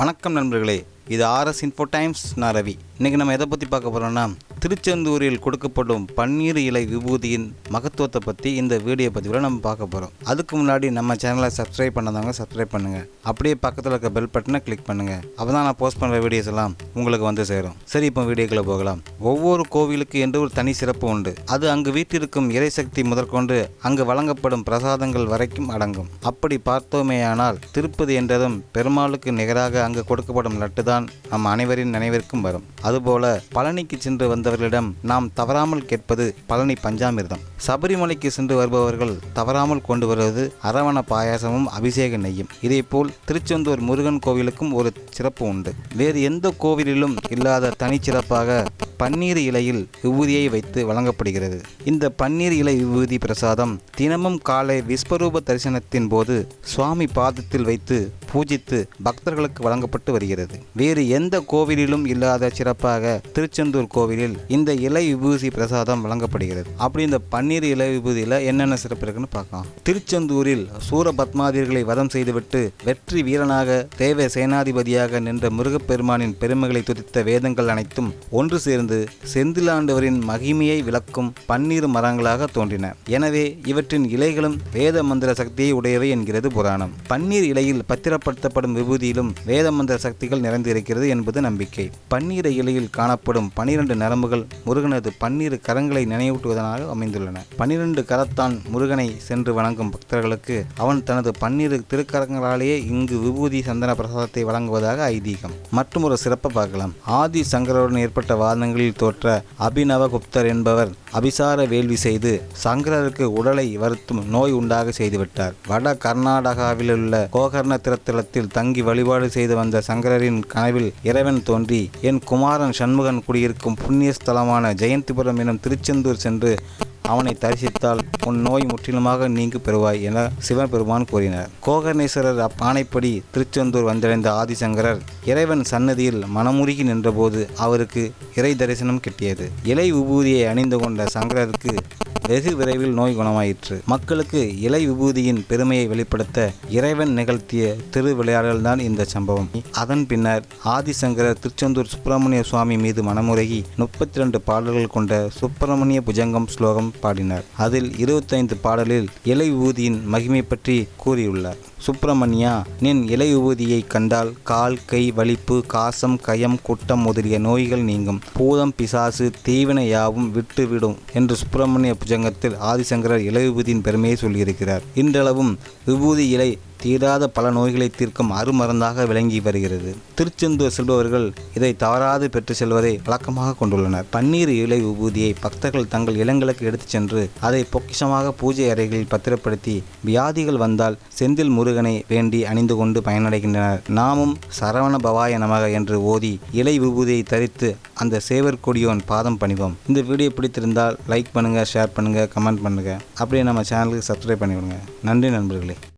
வணக்கம் நண்பர்களே இது ஆர்எஸ் இன்ஃபோ டைம்ஸ் நான் ரவி. இன்றைக்கி நம்ம எதை பற்றி பார்க்க போகிறோம்னா திருச்செந்தூரில் கொடுக்கப்படும் பன்னீர் இலை விபூதியின் மகத்துவத்தை பற்றி இந்த வீடியோ பதிவில் நம்ம பார்க்க போகிறோம் அதுக்கு முன்னாடி நம்ம சேனலை சப்ஸ்கிரைப் பண்ணாதவங்க சப்ஸ்கிரைப் பண்ணுங்கள் அப்படியே பக்கத்தில் இருக்க பெல் பட்டனை கிளிக் பண்ணுங்கள் அப்போ தான் நான் போஸ்ட் பண்ணுற வீடியோஸ் எல்லாம் உங்களுக்கு வந்து சேரும். சரி இப்போ வீடியோக்குள்ளே போகலாம். ஒவ்வொரு கோவிலுக்கு என்று ஒரு தனி சிறப்பு உண்டு. அது அங்கு வீட்டிற்கும் இறைசக்தி முதற்கொண்டு அங்கு வழங்கப்படும் பிரசாதங்கள் வரைக்கும் அடங்கும். அப்படி பார்த்தோமேயானால் திருப்பதி என்றதும் பெருமாளுக்கு நிகராக அங்கு கொடுக்கப்படும் லட்டு தான் நம் அனைவரின் நினைவிற்கும் வரும். அதுபோல பழனிக்கு சென்று வந்த வந்தவர்களிடம் நாம் தவறாமல் கேட்பது பழனி பஞ்சாமிர்தம். சபரிமலைக்கு சென்று வருபவர்கள் தவறாமல் கொண்டு வருவது அரவண பாயாசமும் அபிஷேக நெய்யும். இதேபோல் திருச்செந்தூர் முருகன் கோவிலுக்கும் ஒரு சிறப்பு உண்டு. வேறு எந்த கோவிலிலும் இல்லாத தனிச்சிறப்பாக பன்னீர் இலையில் விபூதியை வைத்து வழங்கப்படுகிறது. இந்த பன்னீர் இலை விபூதி பிரசாதம் தினமும் காலை விஸ்வரூப தரிசனத்தின் போது சுவாமி பாதத்தில் வைத்து பூஜித்து பக்தர்களுக்கு வழங்கப்பட்டு வருகிறது. வேறு எந்த கோவிலிலும் இல்லாத சிறப்பாக திருச்செந்தூர் கோவிலில் இந்த இலை விபூதி பிரசாதம் வழங்கப்படுகிறது. அப்படி இந்த பன்னீர் இலை விபூதியில் என்னென்ன சிறப்பு இருக்குன்னு பார்க்கலாம். திருச்செந்தூரில் சூரபத்மாதிர்களை வதம் செய்துவிட்டு வெற்றி வீரனாக தேவ சேனாதிபதியாக நின்ற முருகப்பெருமானின் பெருமைகளை துதித்த வேதங்கள் அனைத்தும் ஒன்று சேர்ந்து செந்திலாண்டவரின் மகிமையை விளக்கும் பன்னீர் மரங்களாக தோன்றின. எனவே இவற்றின் இலைகளும் வேத மந்திர சக்தியை உடையவை என்கிறது புராணம். பன்னீர் இலையில் பத்திரப்படுத்தப்படும் விபூதியிலும் வேத மந்திர சக்திகள் நிறைந்திருக்கிறது என்பது நம்பிக்கை. பன்னீர் இலையில் காணப்படும் பனிரெண்டு நரம்புகள் முருகனது பன்னிரு கரங்களை நினைவூட்டுவதனாக அமைந்துள்ளன. பன்னிரண்டு கரத்தான் முருகனை சென்று வணங்கும் பக்தர்களுக்கு அவன் தனது பன்னிரு திருக்கரங்களாலேயே இங்கு விபூதி சந்தன பிரசாதத்தை வழங்குவதாக ஐதீகம். மற்றும் ஒரு சிறப்பை பார்க்கலாம். ஆதி சங்கருடன் ஏற்பட்ட வாதங்களில் தோற்ற அபிநவகுப்தர் என்பவர் அபிசார வேள்வி செய்து சங்கரருக்கு உடலை வருத்தும் நோய் உண்டாக செய்துவிட்டார். வட கர்நாடகாவில் உள்ள கோகர்ண திருத்தலத்தில் தங்கி வழிபாடு செய்து வந்த சங்கரரின் கனவில் இறைவன் தோன்றி என் குமாரன் சண்முகன் குடியிருக்கும் புண்ணிய ஸ்தலமான ஜெயந்திபுரம் எனும் திருச்செந்தூர் சென்று அவனை தரிசித்தால் உன் நோய் முற்றிலுமாக நீங்கு பெறுவாய் என சிவபெருமான் கூறினார். கோகர்ணேஸ்வரர் ஆணைப்படி திருச்செந்தூர் வந்தடைந்த ஆதிசங்கரர் இறைவன் சன்னதியில் மனமுருகி நின்றபோது அவருக்கு இறை தரிசனம் கிட்டியது. இலை உபூதியை அணிந்து கொண்ட சங்கரருக்கு வெகு விரைவில் நோய் குணமாயிற்று. மக்களுக்கு இலை விபூதியின் பெருமையை வெளிப்படுத்த இறைவன் நிகழ்த்திய திரு தான் இந்த சம்பவம். அதன் பின்னர் ஆதிசங்கரர் திருச்செந்தூர் சுப்பிரமணிய சுவாமி மீது மனமுருகி முப்பத்தி ரெண்டு பாடல்கள் கொண்ட சுப்பிரமணிய புஜங்கம் ஸ்லோகம் பாடினார். அதில் இருபத்தைந்து பாடலில் இலை விபூதியின் மகிமை பற்றி கூறியுள்ளார். சுப்பிரமணியா நின் இலை விபூதியை கண்டால் கால் கை வலிப்பு காசம் கயம் குட்டம் முதலிய நோய்கள் நீங்கும். பூதம் பிசாசு தீவினை யாவும் விட்டுவிடும் என்று சுப்பிரமணிய புஜங்கத்தில் ஆதிசங்கரர் இளையபூதியின் பெருமையை சொல்லியிருக்கிறார். இன்றளவும் விபூதி இலை தீராத பல நோய்களை தீர்க்கும் அருமருந்தாக விளங்கி வருகிறது. திருச்செந்தூர் செல்பவர்கள் இதை தவறாது பெற்று செல்வதை வழக்கமாக கொண்டுள்ளனர். பன்னீர் இலை விபூதியை பக்தர்கள் தங்கள் இல்லங்களுக்கு எடுத்துச் சென்று அதை பொக்கிஷமாக பூஜை அறைகளில் பத்திரப்படுத்தி வியாதிகள் வந்தால் செந்தில் முருகனை வேண்டி அணிந்து கொண்டு பயனடைகின்றனர். நாமும் சரவண பவாய நமக என்று ஓதி இலை விபூதியை தரித்து அந்த சேவர் கொடியோன் பாதம் பணிவோம். இந்த வீடியோ பிடித்திருந்தால் லைக் பண்ணுங்கள் ஷேர் பண்ணுங்கள் கமெண்ட் பண்ணுங்கள் அப்படியே நம்ம சேனலுக்கு சப்ஸ்கிரைப் பண்ணிவிடுங்க. நன்றி நண்பர்களே.